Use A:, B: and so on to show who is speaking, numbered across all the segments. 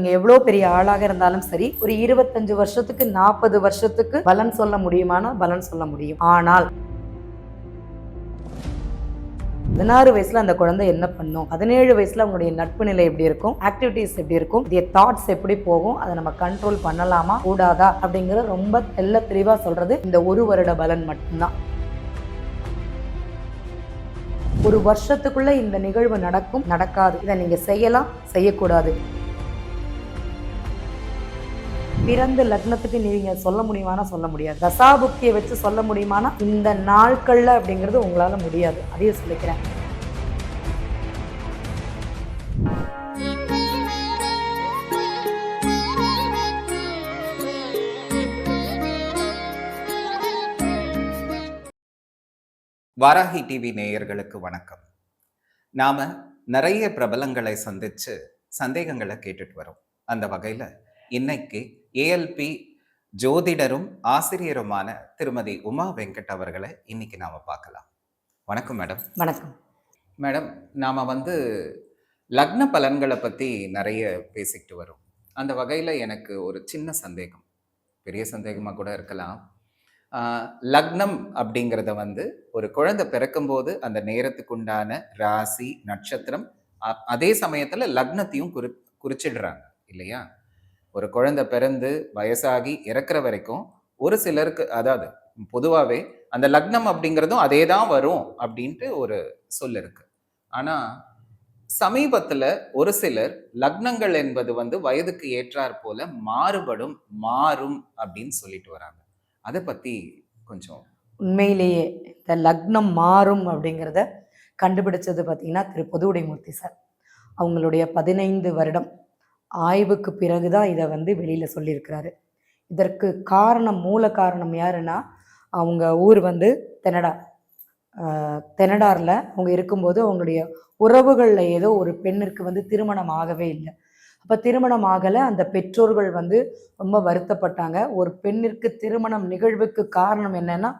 A: நீங்க எவ்வளோ பெரிய ஆளாக இருந்தாலும் சரி ஒரு இருபத்தஞ்சு வருஷத்துக்கு நாற்பது வருஷத்துக்கு பலன் சொல்ல முடியுமானா பலன் சொல்ல முடியும். ஆனால் பதினாறு வயசுல அந்த குழந்தை என்ன பண்ணும்? பதினேழு வயசுல அவங்களுடைய நட்பு நிலை எப்படி இருக்கும்? ஆக்டிவிட்டிஸ் எப்படி இருக்கும்? இதே தாட்ஸ் எப்படி போகும்? அதை நம்ம கண்ட்ரோல் பண்ணலாமா? கூடாதா? அப்படிங்கிற ரொம்ப தெல்ல தெளிவா சொல்றது இந்த ஒரு வருட பலன் மட்டும்தான். ஒரு வருஷத்துக்குள்ள இந்த நிகழ்வு நடக்கும் நடக்காது. இதை நீங்க செய்யலாம் செய்யக்கூடாது. பிறந்த லக்னத்துக்கு நீங்க சொல்ல முடியுமானா சொல்ல முடியாது. தசாபுக்தியை வச்சு சொல்ல முடியுமானா இந்த நாட்கள்ல அப்படிங்கிறது உங்களால முடியாது. அதையும் சொல்லிக்கிறேன்.
B: வாராகி டிவி நேயர்களுக்கு வணக்கம். நாம நிறைய பிரபலங்களை சந்திச்சு சந்தேகங்களை கேட்டுட்டு வரோம். அந்த வகையில் இன்னைக்கு ஏஎல்பி ஜோதிடரும் ஆசிரியருமான திருமதி உமா வெங்கட் அவர்களை இன்னைக்கு நாம பார்க்கலாம். வணக்கம் மேடம்.
A: வணக்கம்.
B: மேடம் நாம வந்து லக்ன பலன்களை பத்தி நிறைய பேசிக்கிட்டு வரோம். அந்த வகையில எனக்கு ஒரு சின்ன சந்தேகம். பெரிய சந்தேகமா கூட இருக்கலாம். லக்னம் அப்படிங்கிறத வந்து ஒரு குழந்தை பிறக்கும்போது அந்த நேரத்துக்கு உண்டான ராசி நட்சத்திரம் அதே சமயத்துல லக்னத்தையும் குறி குறிச்சிடுறாங்க இல்லையா? ஒரு குழந்தை பிறந்து வயசாகி இறக்குற வரைக்கும் ஒரு சிலருக்கு அதாவது பொதுவாகவே அந்த லக்னம் அப்படிங்கிறதும் அதே தான் வரும் அப்படின்ட்டு ஒரு சொல் இருக்கு. ஆனால் சமீபத்தில் ஒரு சிலர் லக்னங்கள் என்பது வந்து வயதுக்கு ஏற்றாற் போல மாறுபடும் மாறும் அப்படின்னு சொல்லிட்டு வராங்க. அதை பற்றி கொஞ்சம்
A: உண்மையிலேயே இந்த லக்னம் மாறும் அப்படிங்கிறத கண்டுபிடிச்சது பார்த்தீங்கன்னா திரு பொதுவுடைமூர்த்தி சார். அவங்களுடைய பதினைந்து வருடம் ஆய்வுக்கு பிறகு தான் இதை வந்து வெளியில் சொல்லியிருக்கிறாரு. இதற்கு காரணம் மூல காரணம் யாருன்னா அவங்க ஊர் வந்து தெனடா தெனடாரில் அவங்க இருக்கும்போது அவங்களுடைய உறவுகளில் ஏதோ ஒரு பெண்ணிற்கு வந்து திருமணம் ஆகவே இல்லை. அப்போ திருமணம் ஆகலை அந்த பெற்றோர்கள் வந்து ரொம்ப வருத்தப்பட்டாங்க. ஒரு பெண்ணிற்கு திருமணம் நிகழ்வுக்கு காரணம் என்னன்னா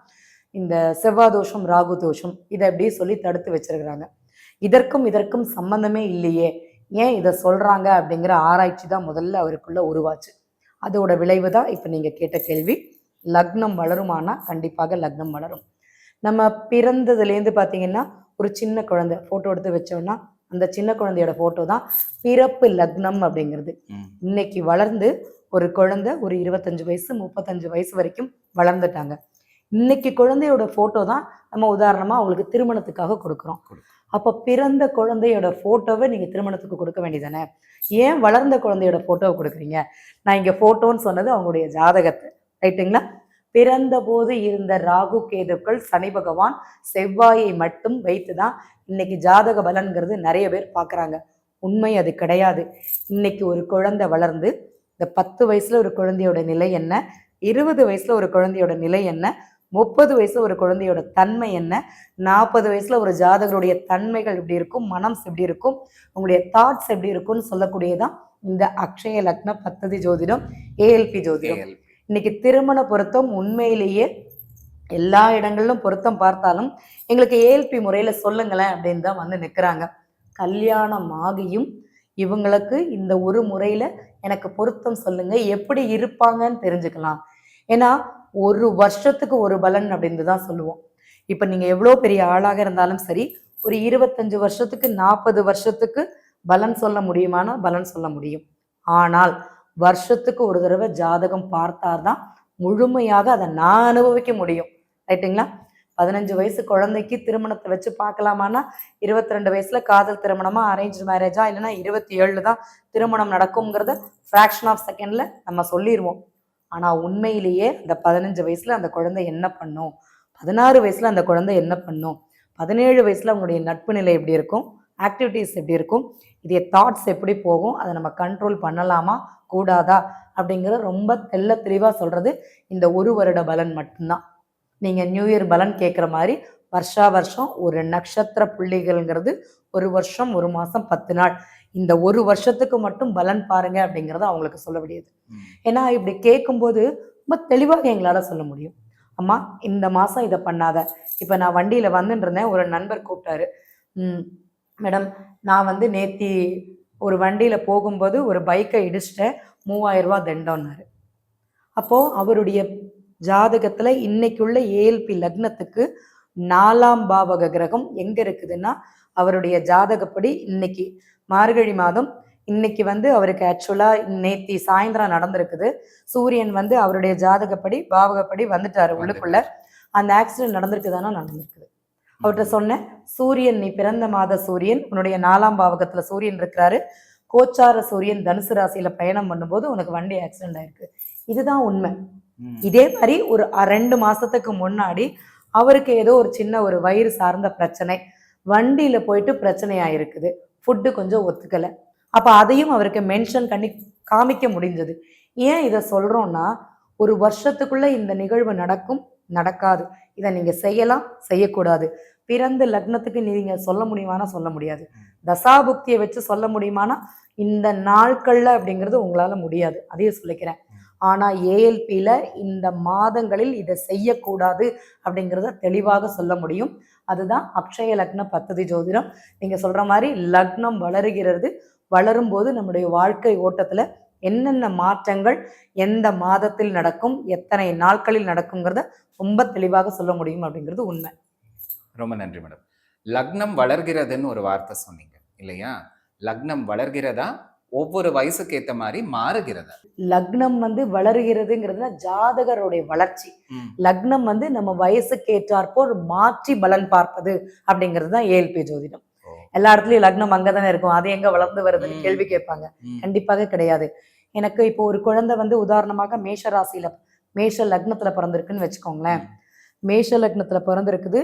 A: இந்த செவ்வாய் தோஷம் ராகு தோஷம் இதை அப்படியே சொல்லி தடுத்து வச்சிருக்கிறாங்க. இதற்கும் இதற்கும் சம்பந்தமே இல்லையே. ஏன் இதை சொல்றாங்க அப்படிங்கிற ஆராய்ச்சி தான் முதல்ல அவருக்குள்ள உருவாச்சு. அதோட விளைவு தான் இப்போ நீங்க கேட்ட கேள்வி. லக்னம் வளருமானா? கண்டிப்பாக லக்னம் வளரும். நம்ம பிறந்ததுலேருந்து பார்த்தீங்கன்னா ஒரு சின்ன குழந்தை ஃபோட்டோ எடுத்து வச்சோம்னா அந்த சின்ன குழந்தையோட ஃபோட்டோ தான் பிறப்பு லக்னம் அப்படிங்கிறது. இன்னைக்கு வளர்ந்து ஒரு குழந்தை ஒரு இருபத்தஞ்சு வயசு முப்பத்தஞ்சு வயசு வரைக்கும் வளர்ந்துட்டாங்க. இன்னைக்கு குழந்தையோட போட்டோ தான் நம்ம உதாரணமா அவங்களுக்கு திருமணத்துக்காக கொடுக்குறோம். அப்போ பிறந்த குழந்தையோட ஃபோட்டோவை நீங்கள் திருமணத்துக்கு கொடுக்க வேண்டியதானே ஏன் வளர்ந்த குழந்தையோட ஃபோட்டோவை கொடுக்குறீங்க? நான் இங்கே ஃபோட்டோன்னு சொன்னது அவங்களுடைய ஜாதகத்தை. ரைட்டுங்களா? பிறந்த போது இருந்த ராகு கேதுக்கள் சனி பகவான் செவ்வாயை மட்டும் வைத்து தான் இன்னைக்கு ஜாதக பலன்கிறது நிறைய பேர் பார்க்குறாங்க. உண்மை அது கிடையாது. இன்னைக்கு ஒரு குழந்தை வளர்ந்து இந்த பத்து வயசுல ஒரு குழந்தையோட நிலை என்ன? இருபது வயசுல ஒரு குழந்தையோட நிலை என்ன? முப்பது வயசுல ஒரு குழந்தையோட தன்மை என்ன? நாற்பது வயசுல ஒரு ஜாதகருடைய தன்மைகள் எப்படி இருக்கும்? மனம் எப்படி இருக்கும்? உங்களுடைய தாட்ஸ் எப்படி இருக்கும்னு சொல்லக்கூடியதான் இந்த அக்ஷய லக்ன பத்ததி ஜோதிடம் ஏஎல்பி ஜோதிடம். இன்னைக்கு திருமண பொருத்தம் உண்மையிலேயே எல்லா இடங்களிலும் பொருத்தம் பார்த்தாலும் எங்களுக்கு ஏஎல்பி முறையில சொல்லுங்களேன் அப்படின்னு தான் வந்து நிற்கிறாங்க கல்யாணம் ஆகியும் இவங்களுக்கு இந்த ஒரு முறையில எனக்கு பொருத்தம் சொல்லுங்க. எப்படி இருப்பாங்கன்னு தெரிஞ்சுக்கலாம். ஏன்னா ஒரு வருஷத்துக்கு ஒரு பலன் அப்படின்னு தான் சொல்லுவோம். இப்போ நீங்கள் எவ்வளோ பெரிய ஆளாக இருந்தாலும் சரி ஒரு இருபத்தஞ்சு வருஷத்துக்கு நாற்பது வருஷத்துக்கு பலன் சொல்ல முடியுமானா பலன் சொல்ல முடியும். ஆனால் வருஷத்துக்கு ஒரு தடவை ஜாதகம் பார்த்தாதான் முழுமையாக அதை நான் அனுபவிக்க முடியும். ரைட்டுங்களா? பதினஞ்சு வயசு குழந்தைக்கு திருமணத்தை வச்சு பார்க்கலாமான்னா இருபத்தி ரெண்டு வயசுல காதல் திருமணமா அரேஞ்ச் மேரேஜா இல்லைன்னா இருபத்தி ஏழு தான் திருமணம் நடக்குங்கிறத ஃப்ராக்ஷன் ஆஃப் செகண்ட்ல நம்ம சொல்லிடுவோம் ஆனா உண்மையிலேயே அந்த பதினஞ்சு வயசுல அந்த குழந்தை என்ன பண்ணும்? பதினாறு வயசுல அந்த குழந்தை என்ன பண்ணும்? பதினேழு வயசுல அவங்களுடைய நட்பு நிலை எப்படி இருக்கும்? ஆக்டிவிட்டீஸ் எப்படி இருக்கும்? இதே தாட்ஸ் எப்படி போகும்? அதை நம்ம கண்ட்ரோல் பண்ணலாமா? கூடாதா? அப்படிங்கிறத ரொம்ப தெல்ல தெளிவாக சொல்றது இந்த ஒரு வருட பலன் மட்டும்தான். நீங்க நியூ இயர் பலன் கேட்குற மாதிரி வருஷா வருஷம் ஒரு நட்சத்திர புள்ளிகள்ங்கிறது ஒரு வருஷம் ஒரு மாசம் பத்து நாள். இந்த ஒரு வருஷத்துக்கு மட்டும் பலன் பாருங்க அப்படிங்கறத அவங்களுக்கு சொல்ல முடியுது. ஏன்னா இப்படி கேட்கும்போது ரொம்ப தெளிவாக எங்களால சொல்ல முடியும். அம்மா இந்த மாசம் இதை பண்ணாத. இப்ப நான் வண்டியில வந்துட்டு இருந்தேன் ஒரு நண்பர் கூப்பிட்டாரு மேடம் நான் வந்து நேத்தி ஒரு வண்டியில போகும்போது ஒரு பைக்கை இடிச்சிட்டேன். மூவாயிரம் ரூபாய் தண்டம்னாரு அப்போ அவருடைய ஜாதகத்துல இன்னைக்குள்ள ஏஎல்பி லக்னத்துக்கு நாலாம் பாவக கிரகம் எங்க இருக்குதுன்னா அவருடைய ஜாதகப்படி இன்னைக்கு மார்கழி மாதம் இன்னைக்கு வந்து அவருக்கு ஆக்சுவலா நேத்தி சாயந்தரம் நடந்திருக்குது. சூரியன் வந்து அவருடைய ஜாதகப்படி பாவகப்படி வந்துட்டாரு உள்ளுக்குள்ள. அந்த ஆக்சிடென்ட் நடந்திருக்குதானா? நடந்திருக்குது. அவர்கிட்ட சொன்னேன் சூரியன் நீ பிறந்த மாத சூரியன் உன்னுடைய நாலாம் பாவகத்துல சூரியன் இருக்கிறாரு. கோச்சார சூரியன் தனுசு ராசியில பயணம் பண்ணும்போது உனக்கு வண்டி ஆக்சிடென்ட் ஆயிருக்கு. இதுதான் உண்மை. இதே மாதிரி ஒரு ரெண்டு மாசத்துக்கு முன்னாடி அவருக்கு ஏதோ ஒரு சின்ன ஒரு வயிறு சார்ந்த பிரச்சனை. வண்டியில போயிட்டு பிரச்சனை ஆயிருக்குது ஃபுட்டு கொஞ்சம் ஒத்துக்கலை. அப்போ அதையும் அவருக்கு மென்ஷன் பண்ணி காமிக்க முடிஞ்சது. ஏன் இதை சொல்கிறோன்னா ஒரு வருஷத்துக்குள்ள இந்த நிகழ்வு நடக்கும் நடக்காது. இதை நீங்கள் செய்யலாம் செய்யக்கூடாது. பிறந்த லக்னத்துக்கு நீங்கள் சொல்ல முடியுமானா சொல்ல முடியாது. தசாபுக்தியை வச்சு சொல்ல முடியுமானா இந்த நாட்களில் அப்படிங்கிறது உங்களால் முடியாது. அதையும் சொல்லிக்கிறேன். ஆனா ஏஎல்பியில இந்த மாதங்களில் இதை செய்யக்கூடாது அப்படிங்கிறத தெளிவாக சொல்ல முடியும். அதுதான் அக்ஷய லக்ன பத்ததி ஜோதிடம். நீங்க சொல்ற மாதிரி லக்னம் வளருகிறது. வளரும் போது நம்முடைய வாழ்க்கை ஓட்டத்துல என்னென்ன மாற்றங்கள் எந்த மாதத்தில் நடக்கும் எத்தனை நாட்களில் நடக்குங்கிறத ரொம்ப தெளிவாக சொல்ல முடியும் அப்படிங்கிறது உண்மை.
B: ரொம்ப நன்றி மேடம். லக்னம் வளர்கிறதுன்னு ஒரு வார்த்தை சொன்னீங்க இல்லையா? லக்னம் வளர்கிறதா ஒவ்வொரு வயசுக்கு ஏத்த மாதிரி மாறுகிறதா.
A: லக்னம் வந்து வளருகிறதுங்கிறதுல ஜாதகருடைய வளர்ச்சி. லக்னம் வந்து நம்ம வயசுக்கு ஏற்றாற்போல் மாற்றி பலன் பார்ப்பது அப்படிங்கிறது தான் ஏஎல்பி ஜோதிடம். எல்லா இடத்துலயும் லக்னம் அங்கதானே இருக்கும். அது எங்க வளர்ந்து வருதுன்னு. கேள்வி கேட்பாங்க. கண்டிப்பாக கிடையாது. எனக்கு இப்போ ஒரு குழந்தை வந்து உதாரணமாக மேஷ ராசியில மேஷ லக்னத்துல பிறந்திருக்குன்னு வச்சுக்கோங்களேன். மேஷ லக்னத்துல பிறந்திருக்குது.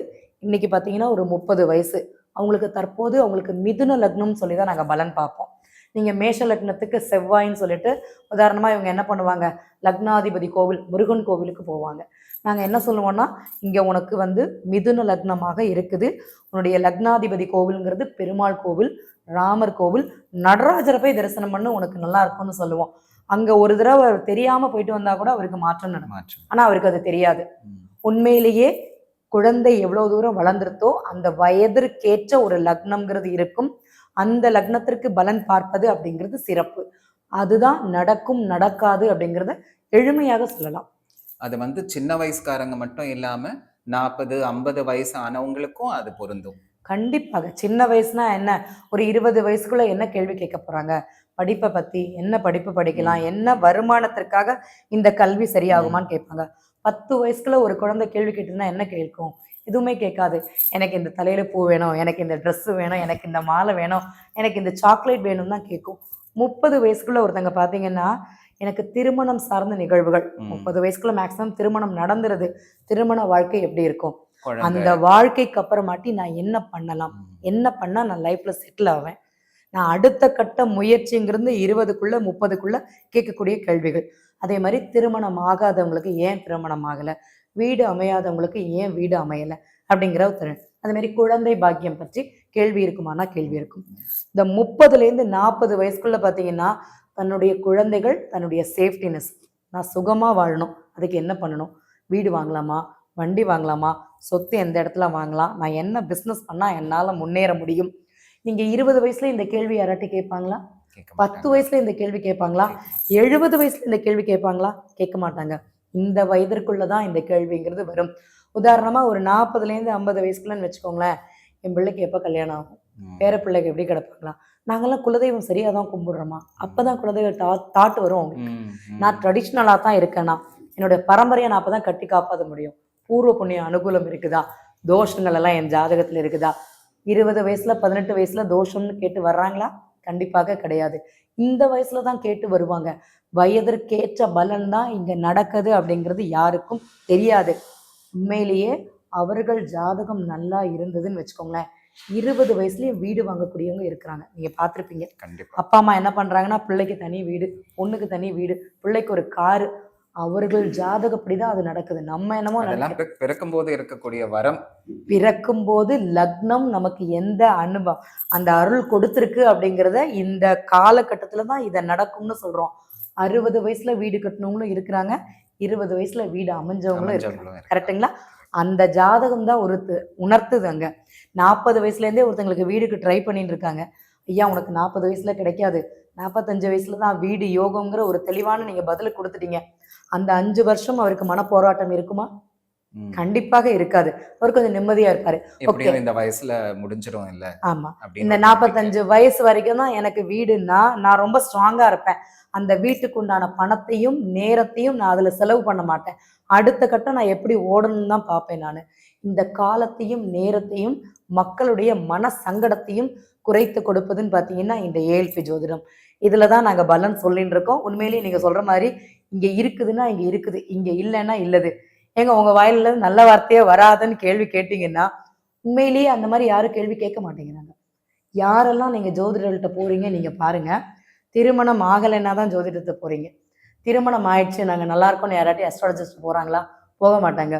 A: இன்னைக்கு பாத்தீங்கன்னா ஒரு முப்பது வயசு. அவங்களுக்கு தற்போது அவங்களுக்கு மிதுன லக்னம்னு சொல்லி தான் நாங்க பலன் பார்ப்போம். நீங்க மேஷ லக்னத்துக்கு செவ்வாயின்னு சொல்லிட்டு உதாரணமா இவங்க என்ன பண்ணுவாங்க? லக்னாதிபதி கோவில் முருகன் கோவிலுக்கு போவாங்க. நாங்க என்ன சொல்லுவோம்னா இங்க உனக்கு வந்து மிதுன லக்னமாக இருக்குது. உன்னுடைய லக்னாதிபதி கோவில்ங்கிறது பெருமாள் கோவில் ராமர் கோவில். நடராஜரை போய் தரிசனம் பண்ண உனக்கு நல்லா இருக்கும்னு சொல்லுவோம். அங்க ஒரு தடவை தெரியாம போயிட்டு வந்தா கூட அவருக்கு மாற்றம் நடக்கும்.
B: மாற்றம்.
A: ஆனா அவருக்கு அது தெரியாது. உண்மையிலேயே குழந்தை எவ்வளவு தூரம் வளர்ந்துருத்தோ அந்த வயதிற்கேற்ற ஒரு லக்னம்ங்கிறது இருக்கும். அந்த லக்னத்திற்கு பலன் பார்ப்பது அப்படிங்கிறது சிறப்பு. அதுதான் நடக்கும் நடக்காது அப்படிங்கிறத எளிமையாக சொல்லலாம்.
B: அது வந்து சின்ன வயசுக்காரங்க மட்டும் இல்லாம நாற்பது ஐம்பது வயசு ஆனவங்களுக்கும் அது பொருந்தும்.
A: கண்டிப்பாக. சின்ன வயசுனா என்ன? ஒரு இருபது வயசுக்குள்ள என்ன கேள்வி கேட்க போறாங்க? படிப்பை பத்தி என்ன படிப்பு படிக்கலாம் என்ன வருமானத்திற்காக இந்த கல்வி சரியாகுமான்னு கேட்பாங்க. பத்து வயசுக்குள்ள ஒரு குழந்தை கேள்வி கேட்டுன்னா என்ன கேட்கும்? எதுவுமே கேட்காது. எனக்கு இந்த தலையில பூ வேணும் எனக்கு இந்த Dress வேணும் எனக்கு இந்த மாலை வேணும் எனக்கு இந்த சாக்லேட் வேணும் தான் கேட்கும். முப்பது வயசுக்குள்ள ஒருத்தங்க பாத்தீங்கன்னா எனக்கு திருமணம் சார்ந்த நிகழ்வுகள். முப்பது வயசுக்குள்ள மேக்ஸிமம் திருமணம் நடந்துருது. திருமண வாழ்க்கை எப்படி இருக்கும். அந்த வாழ்க்கைக்கு அப்புறமாட்டி நான் என்ன பண்ணலாம். என்ன பண்ணா நான் லைஃப்ல செட்டில் ஆவேன்? நான் அடுத்த கட்ட முயற்சிங்கிறது இருபதுக்குள்ள முப்பதுக்குள்ள கேட்கக்கூடிய கேள்விகள். அதே மாதிரி திருமணம் ஆகாதவங்களுக்கு ஏன் திருமணம் ஆகல? வீடு அமையாதவங்களுக்கு ஏன் வீடு அமையல? அப்படிங்கிற திறன் அதே மாதிரி குழந்தை பாக்கியம் பற்றி கேள்வி இருக்குமானா கேள்வி இருக்கும். இந்த முப்பதுல இருந்து நாற்பது வயசுக்குள்ள பாத்தீங்கன்னா தன்னுடைய குழந்தைகள் தன்னுடைய சேஃப்டினஸ் நான் சுகமா வாழணும் அதுக்கு என்ன பண்ணணும்? வீடு வாங்கலாமா? வண்டி வாங்கலாமா? சொத்து எந்த இடத்துல வாங்கலாம்? நான் என்ன பிஸ்னஸ் பண்ணா என்னால முன்னேற முடியும்? நீங்க இருபது வயசுல இந்த கேள்வி யாராட்டி கேட்பாங்களா? பத்து. வயசுல இந்த கேள்வி கேட்பாங்களா. எழுபது வயசுல இந்த கேள்வி கேட்பாங்களா? கேட்க மாட்டாங்க. இந்த வயதிற்குள்ளதான் இந்த கேள்விங்கிறது வரும். உதாரணமா ஒரு நாற்பதுல இருந்து ஐம்பது வயசுக்குள்ளன்னு வச்சுக்கோங்களேன் என் பிள்ளைக்கு எப்ப கல்யாணம் ஆகும். பேர பிள்ளைக்கு எப்படி கிடப்பாங்களா? நாங்கெல்லாம் குலதெய்வம் சரியா தான் கும்பிடுறோமா? அப்பதான் குலதெய்வ டா தாட்டு வரும் அவங்களுக்கு. நான் ட்ரெடிஷ்னலாக தான் இருக்கேனா என்னோட பரம்பரையை நான் அப்பதான் கட்டி காப்பாற்ற முடியும். பூர்வ புண்ணிய அனுகூலம் இருக்குதா? தோஷங்கள் எல்லாம் என் ஜாதகத்துல இருக்குதா? இருபது வயசுல பதினெட்டு வயசுல தோஷம்னு கேட்டு வர்றாங்களா? கண்டிப்பாக கிடையாது. இந்த வயசுல தான் கேட்டு வருவாங்க. வயதிற்கேற்ற பலன் தான் இங்க நடக்குது அப்படிங்கிறது யாருக்கும் தெரியாது. உண்மையிலேயே அவர்கள் ஜாதகம் நல்லா இருந்ததுன்னு வச்சுக்கோங்களேன். இருபது வயசுலயே வீடு வாங்கக்கூடியவங்க இருக்கிறாங்க. நீங்க பார்த்திருப்பீங்க.
B: கண்டிப்பா.
A: அப்பா அம்மா என்ன பண்றாங்கன்னா பிள்ளைக்கு தனி வீடு பொண்ணுக்கு தனி வீடு பிள்ளைக்கு ஒரு காரு அவர்கள் ஜாதகப்படிதான் அது நடக்குது. நம்ம என்னமோ
B: அதெல்லாம் பிற- பிறக்கும்போது இருக்கக்கூடிய வரம்.
A: பிறக்கும் போது லக்னம் நமக்கு எந்த அனுபவம் அந்த அருள் கொடுத்துருக்கு அப்படிங்கிறத இந்த காலகட்டத்துல தான் இதை நடக்கும்னு சொல்றோம். அறுபது வயசுல வீடு கட்டணவங்களும் இருக்கிறாங்க. இருபது வயசுல வீடு அமைஞ்சவங்களும் இருக்காங்க. கரெக்ட்டுங்களா? அந்த ஜாதகம் தான் ஒரு உணர்த்துது அங்க. நாற்பது வயசுல இருந்தே ஒருத்தங்களுக்கு வீடுக்கு ட்ரை பண்ணிட்டு இருக்காங்க. ஐயா உனக்கு நாற்பது வயசுல கிடைக்காது. நாற்பத்தஞ்சு வயசுல தான் வீடு யோகங்கிற ஒரு தெளிவான நீங்க பதில் கொடுத்துட்டீங்க. அந்த அஞ்சு வருஷம் அவருக்கு மன போராட்டம் இருக்குமா. கண்டிப்பாக இருக்காது. அவர் கொஞ்சம் நிம்மதியா இருப்பாரு.
B: எப்படியும் இந்த வயசுல முடிஞ்சிரும் இல்ல?
A: ஆமா. இந்த நாற்பத்தஞ்சு வயசு வரைக்கும் தான் எனக்கு வீடுன்னா நான் ரொம்ப ஸ்ட்ராங்கா இருப்பேன். அந்த வீட்டுக்கு உண்டான பணத்தையும் நேரத்தையும் நான் அதுல செலவு பண்ண மாட்டேன். அடுத்த கட்டம் நான் எப்படி ஓடணும்னு தான் பார்ப்பேன் நான். இந்த காலத்தையும் நேரத்தையும் மக்களுடைய மன சங்கடத்தையும் குறைத்து கொடுப்பதுன்னு பார்த்தீங்கன்னா இந்த ஏஎல்பி ஜோதிடம். இதில் தான் நாங்கள் பலன் சொல்லின்னு இருக்கோம். உண்மையிலேயே நீங்கள் சொல்கிற மாதிரி இங்கே இருக்குதுன்னா இங்கே இருக்குது. இங்கே இல்லைன்னா இல்லது. ஏங்க உங்கள் வாயில நல்ல வார்த்தையே வராதுன்னு கேள்வி கேட்டிங்கன்னா உண்மையிலேயே அந்த மாதிரி யாரும் கேள்வி கேட்க மாட்டேங்கிறாங்க. யாரெல்லாம் நீங்கள் ஜோதிடர்கிட்ட போகிறீங்க நீங்கள் பாருங்க. திருமணம் ஆகலைன்னா தான் ஜோதிடத்தை போகிறீங்க திருமணம் ஆயிடுச்சு நாங்கள் நல்லா இருக்கோம்னு யாராட்டி அஸ்ட்ராலஜிஸ்ட் போகிறாங்களா போக மாட்டாங்க.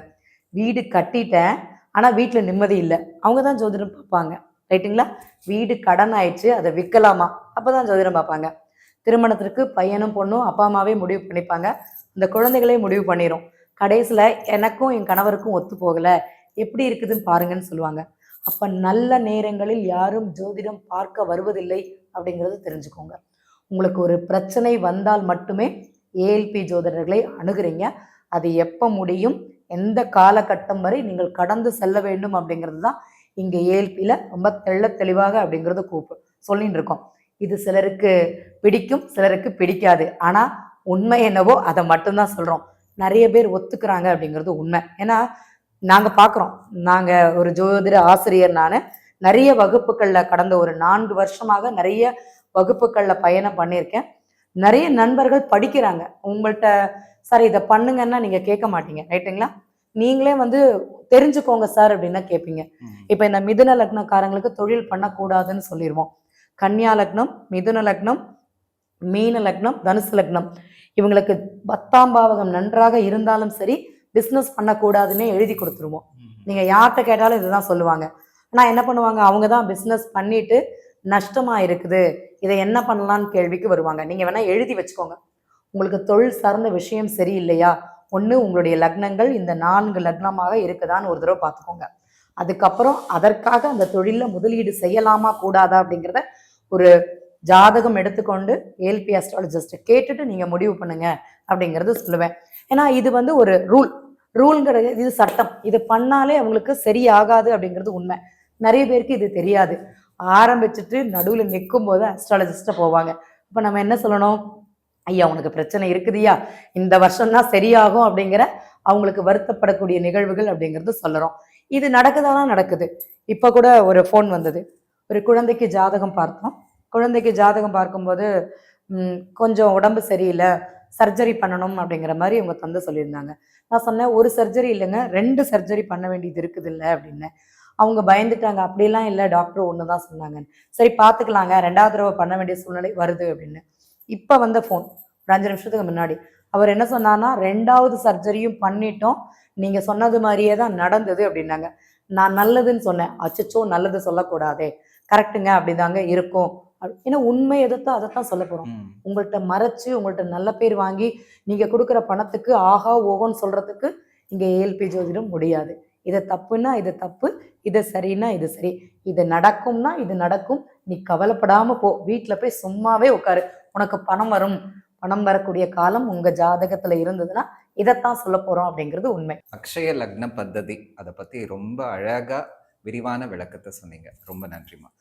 A: வீடு கட்டிட்டேன் ஆனால் வீட்டில் நிம்மதி இல்லை. அவங்க தான் ஜோதிடம் பார்ப்பாங்க. ரைட்டுங்களா? வீடு கடன் ஆயிடுச்சு அதை விற்கலாமா அப்போதான் ஜோதிடம் பார்ப்பாங்க. திருமணத்திற்கு பையனும் பொண்ணும் அப்பா அம்மாவே முடிவு பண்ணிப்பாங்க. அந்த குழந்தைகளே முடிவு பண்ணிடும் கடைசியில் எனக்கும் என் கணவருக்கும் ஒத்து போகலை. எப்படி இருக்குதுன்னு பாருங்கன்னு சொல்லுவாங்க. அப்போ நல்ல நேரங்களில் யாரும் ஜோதிடம் பார்க்க வருவதில்லை அப்படிங்கிறது தெரிஞ்சுக்கோங்க. உங்களுக்கு ஒரு பிரச்சனை வந்தால் மட்டுமே ஏஎல்பி ஜோதிடர்களை அணுகுறீங்க. அது எப்போ முடியும்? எந்த காலகட்டம் வரை நீங்கள் கடந்து செல்ல வேண்டும் அப்படிங்கிறது தான் இங்கே ஏல்பியில் ரொம்ப தெள்ள தெளிவாக அப்படிங்கிறத கூப்பு சொல்லின்னு இருக்கோம். இது சிலருக்கு பிடிக்கும் சிலருக்கு பிடிக்காது. ஆனால் உண்மை என்னவோ அதை மட்டும்தான் சொல்கிறோம் நிறைய பேர் ஒத்துக்கிறாங்க அப்படிங்கிறது உண்மை. ஏன்னா நாங்கள் பார்க்குறோம் நாங்கள் ஒரு ஜோதிட ஆசிரியர் நான் நிறைய வகுப்புகளில் கடந்த ஒரு நான்கு வருஷமாக நிறைய வகுப்புகளில் பயணம் பண்ணியிருக்கேன். நிறைய நண்பர்கள் படிக்கிறாங்க. உங்கள்கிட்ட சார் இதை பண்ணுங்கன்னா நீங்கள் கேட்க மாட்டீங்க. ரைட்டுங்களா? நீங்களே வந்து தெரிஞ்சுக்கோங்க சார் அப்படின்னா கேட்பீங்க. இப்போ இந்த மிதுன லக்னக்காரங்களுக்கு தொழில் பண்ணக்கூடாதுன்னு சொல்லிடுவோம் கன்னியா லக்னம் மிதுன லக்னம் மீன லக்னம் தனுசு லக்னம். இவங்களுக்கு பத்தாம் பாவகம் நன்றாக இருந்தாலும் சரி பிஸ்னஸ் பண்ணக்கூடாதுன்னே எழுதி கொடுத்துருவோம்.
B: ம்.
A: நீங்க யார்கிட்ட கேட்டாலும் இதுதான் சொல்லுவாங்க. ஆனா என்ன பண்ணுவாங்க? அவங்க தான் பிஸ்னஸ் பண்ணிட்டு நஷ்டமா இருக்குது. இதை என்ன பண்ணலாம்னு கேள்விக்கு வருவாங்க. நீங்க வேணா எழுதி வச்சுக்கோங்க. உங்களுக்கு தொழில் சார்ந்த விஷயம் சரியில்லையா? ஒன்று உங்களுடைய லக்னங்கள் இந்த நான்கு லக்னமாக இருக்குதான்னு ஒரு தடவை பார்த்துக்கோங்க. அதுக்கப்புறம் அதற்காக அந்த தொழிலில் முதலீடு செய்யலாமா கூடாதா அப்படிங்கிறத ஒரு ஜாதகம் எடுத்துக்கொண்டு ஏல்பி அஸ்ட்ராலஜிஸ்ட்டை கேட்டுட்டு நீங்கள் முடிவு பண்ணுங்க அப்படிங்கிறது சொல்லுவேன். ஏன்னா இது வந்து ஒரு ரூல் ரூல்ங்கிறது இது சட்டம். இது பண்ணாலே அவங்களுக்கு சரியாகாது அப்படிங்கிறது உண்மை. நிறைய பேருக்கு இது தெரியாது. ஆரம்பிச்சுட்டு நடுவில் நிற்கும் போது அஸ்ட்ராலஜிஸ்ட்டை போவாங்க. இப்போ நம்ம என்ன சொல்லணும்? ஐயா உனக்கு பிரச்சனை இருக்குதுயா இந்த வருஷம் தான் சரியாகும் அப்படிங்கிற அவங்களுக்கு வருத்தப்படக்கூடிய நிகழ்வுகள் அப்படிங்கிறது சொல்லுறோம் இது நடக்குதானா? நடக்குது. இப்போ கூட ஒரு ஃபோன் வந்தது. ஒரு குழந்தைக்கு ஜாதகம் பார்த்தோம். குழந்தைக்கு ஜாதகம் பார்க்கும்போது கொஞ்சம் உடம்பு சரியில்லை சர்ஜரி பண்ணணும் அப்படிங்கிற மாதிரி அவங்க தந்து சொல்லியிருந்தாங்க. நான் சொன்னேன் ஒரு சர்ஜரி இல்லைங்க ரெண்டு சர்ஜரி பண்ண வேண்டியது இருக்குது இல்லை அப்படின்னு. அவங்க பயந்துட்டாங்க. அப்படிலாம் இல்லை டாக்டர் ஒன்று தான் சொன்னாங்க சரி பார்த்துக்கலாங்க. ரெண்டாவது தடவை பண்ண வேண்டிய சூழ்நிலை வருது அப்படின்னு. இப்போ வந்த ஃபோன் ஒரு அஞ்சு நிமிஷத்துக்கு முன்னாடி. அவர் என்ன சொன்னார்னா ரெண்டாவது சர்ஜரியும் பண்ணிட்டோம். நீங்கள் சொன்னது மாதிரியே தான் நடந்தது அப்படின்னாங்க. நான் நல்லதுன்னு சொன்னேன். அச்சச்சோ நல்லது சொல்லக்கூடாதே. கரெக்டுங்க அப்படிதாங்க இருக்கும். ஏன்னா உண்மை எதத்தோ அதைத்தான் சொல்ல போகிறோம். உங்கள்கிட்ட மறைச்சு உங்கள்கிட்ட நல்ல பேர் வாங்கி நீங்க கொடுக்குற பணத்துக்கு ஆஹா ஓஹோன்னு சொல்றதுக்கு இங்க ஏஎல்பி ஜோதிடம் முடியாது. இது தப்புன்னா இது தப்பு இது சரின்னா இது சரி. இது நடக்கும்னா இது நடக்கும். நீ கவலைப்படாம போ. வீட்டில் போய் சும்மாவே உட்காரு. உனக்கு பணம் வரும். பணம் வரக்கூடிய காலம் உங்க ஜாதகத்துல இருந்ததுன்னா இதைத்தான் சொல்ல போறோம் அப்படிங்கிறது உண்மை.
B: அக்ஷய லக்ன பத்ததி. அதை பத்தி ரொம்ப அழகா விரிவான விளக்கத்தை சொன்னீங்க. ரொம்ப நன்றிமா